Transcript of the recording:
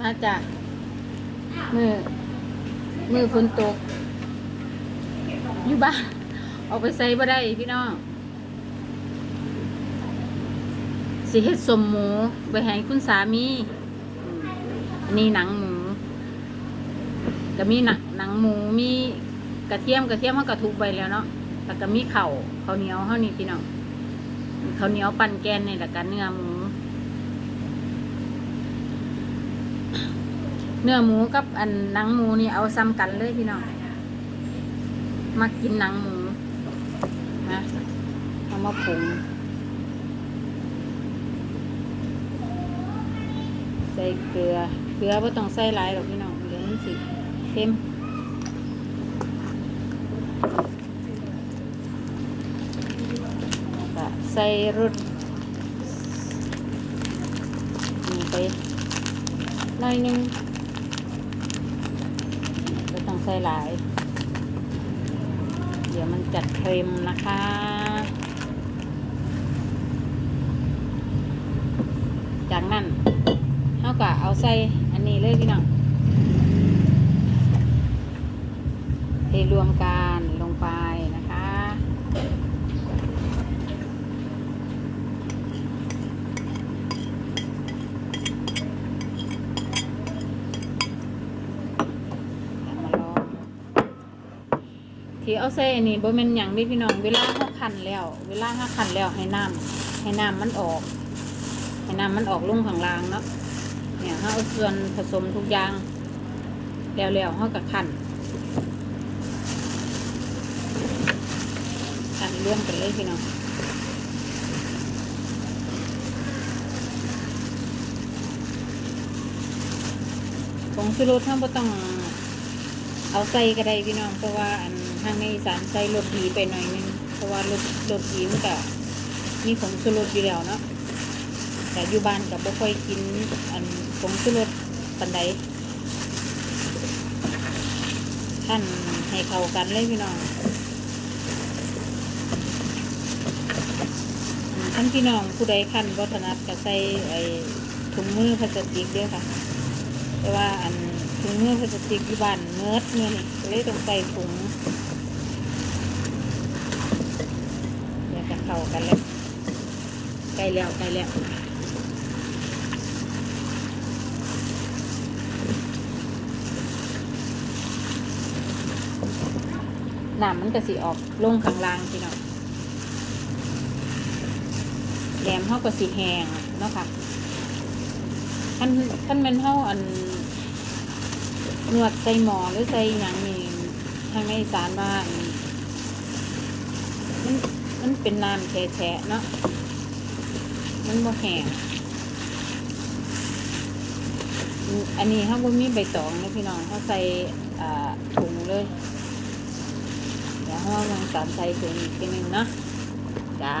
มาจาก มือ มือฝนตก อยู่บ้านออกไปใส่บ่ได้พี่น้องสิเฮ็ดสมหมูไปให้คุณสามีอันนี้หนังหมูก็มีหนังหนังหมูมีกระเทียมกระเทียมเขากระทุบไปแล้วเนาะแล้วก็มีเข่าข้าวเหนียวเท่านี้พี่น้องข้าวเหนียวปั่นแกนนี่แหละกันเนื้อหมู เนื้อหมูกับอันหนังหมูนี่เอาซ้ำกันเลยพี่น้องมากินหนังหมูนะเอามาผงใส่เกลือ เกลือไม่ต้องใส่หลายหรอกพี่น้องเดี๋ยวมันสิเค็มก็ใส่รสนี่ไปหน่อยหนึงไม่ต้อง ใส่หลาย เดี๋ยวมันจัดเค็มนะคะจากนั้นเขาก็เอาใส่อันนี้เลยพี่น้องเทรวมกันลงไปนะคะ เอามาลอง ที่เอาใส่อันนี้บ่แม่นหยังเด้พี่น้อง เวลาเฮาคั่นแล้ว เวลาเฮาคั่นแล้วให้น้ำให้น้ำมันออก ให้น้ำมันออกลงข้างล่างเนาะเนี่ยเฮาเอาส่วนผสมทุกอย่าง แล้วแล้วเฮาก็คั่นคั่นร่วมกันเลยพี่น้องผงชูรสเฮาบ่ต้อง เอาใส่ก็ได้พี่น้องเพราะว่าอันทางในสานใส่รสดีไปหน่อยนึงเพราะว่ารสรสดีมันก็มีผงชูรสอยู่แล้วเนาะแต่อยู่บ้านกับบ่ค่อยกินอันผงชูรสปันใดท่านให้เข้ากันเลยพี่น้องท่านพี่น้องผู้ใดขั้นวัฒนัดก็ใส่ไอ้ถุงมือพลาสติกเด้วค่ะ แต่ว่าอัน ถุงมือพลาสติกอยู่บ้านเมิดเมื่อนี่ก็เลยต้องใส่ถุงเดี๋ยวจะเข้ากันแล้วใกล้แล้วใกล้แล้วน้ำมันก็สิออกลงข้างล่างพี่น้องแหลมเขาก็สิแหงเนาะค่ะท่านท่านเป็นเท่าอัน นวดใส่หมอหรือใส่หยังนี่ทางในอีสานว่านมันมันเป็นน้ำแฉะเนาะมันบ่แห้งอันนี้เขาบ่มีใบตองนะพี่น้องเขาใส่ถุงเลย เดี๋ยวเขาลองสารใส่ถุงอีกทีหนึงเนาะจ้า